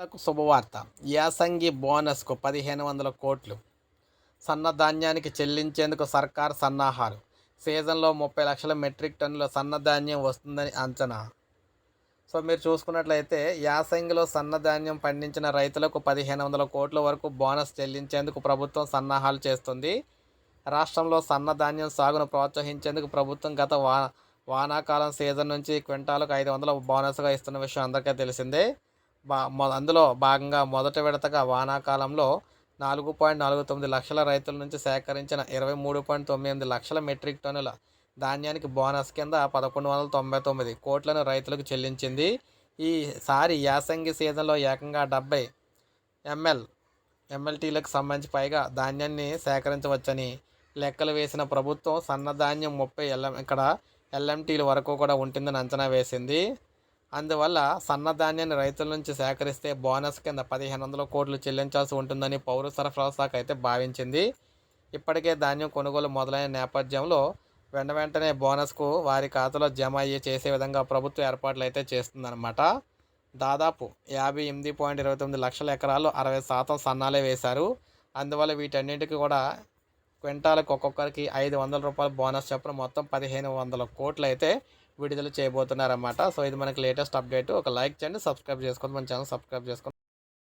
రైతులకు శుభవార్త. యాసంగి బోనస్కు పదిహేను వందల కోట్లు. సన్నధాన్యానికి చెల్లించేందుకు సర్కార్ సన్నాహాలు. సీజన్లో ముప్పై లక్షల మెట్రిక్ టన్నుల సన్నధాన్యం వస్తుందని అంచనా. సో మీరు చూసుకున్నట్లయితే యాసంగిలో సన్నధాన్యం పండించిన రైతులకు పదిహేను వందల కోట్ల వరకు బోనస్ చెల్లించేందుకు ప్రభుత్వం సన్నాహాలు చేస్తుంది. రాష్ట్రంలో సన్నధాన్యం సాగును ప్రోత్సహించేందుకు ప్రభుత్వం గత వా వానాకాలం సీజన్ నుంచి క్వింటాలకు ఐదు వందల బోనస్గా ఇస్తున్న విషయం అందరికీ తెలిసిందే. అందులో భాగంగా మొదటి విడతగా వానాకాలంలో నాలుగు పాయింట్ నాలుగు తొమ్మిది లక్షల రైతుల నుంచి సేకరించిన ఇరవై మూడు పాయింట్ తొమ్మిది ఎనిమిది లక్షల మెట్రిక్ టన్నుల ధాన్యానికి బోనస్ కింద పదకొండు వందల తొంభై తొమ్మిది కోట్లను రైతులకు చెల్లించింది. ఈసారి యాసంగి సీజన్లో ఏకంగా డెబ్బై ఎంఎల్ ఎంఎల్టీలకు సంబంధించి పైగా ధాన్యాన్ని సేకరించవచ్చని లెక్కలు వేసిన ప్రభుత్వం సన్నధాన్యం ముప్పై ఎల్ఎం ఇక్కడ ఎల్ఎంటీల వరకు కూడా ఉంటుందని అంచనా వేసింది. అందువల్ల సన్నధాన్యాన్ని రైతుల నుంచి సేకరిస్తే బోనస్ కింద పదిహేను వందల కోట్లు చెల్లించాల్సి ఉంటుందని పౌర సరఫరా శాఖ అయితే భావించింది. ఇప్పటికే ధాన్యం కొనుగోలు మొదలైన నేపథ్యంలో వెంట వెంటనే బోనస్కు వారి ఖాతాలో జమ అయ్యి చేసే విధంగా ప్రభుత్వం ఏర్పాట్లు అయితే చేస్తుందన్నమాట. దాదాపు యాభై ఎనిమిది పాయింట్ ఇరవై తొమ్మిది లక్షల ఎకరాలు అరవై శాతం సన్నాలే వేశారు. అందువల్ల వీటన్నిటికీ కూడా క్వింటాలకు ఒక్కొక్కరికి ఐదు వందల రూపాయల బోనస్ చొప్పున మొత్తం పదిహేను వందల కోట్లు అయితే విడుదల చేయబోతున్నారన్నమాట. సో ఇది మనకి లేటెస్ట్ అప్డేట్ ఒక లైక్ చేయండి సబ్స్క్రైబ్ చేసుకోండి. మన ఛానల్ సబ్స్క్రైబ్ చేసుకోండి.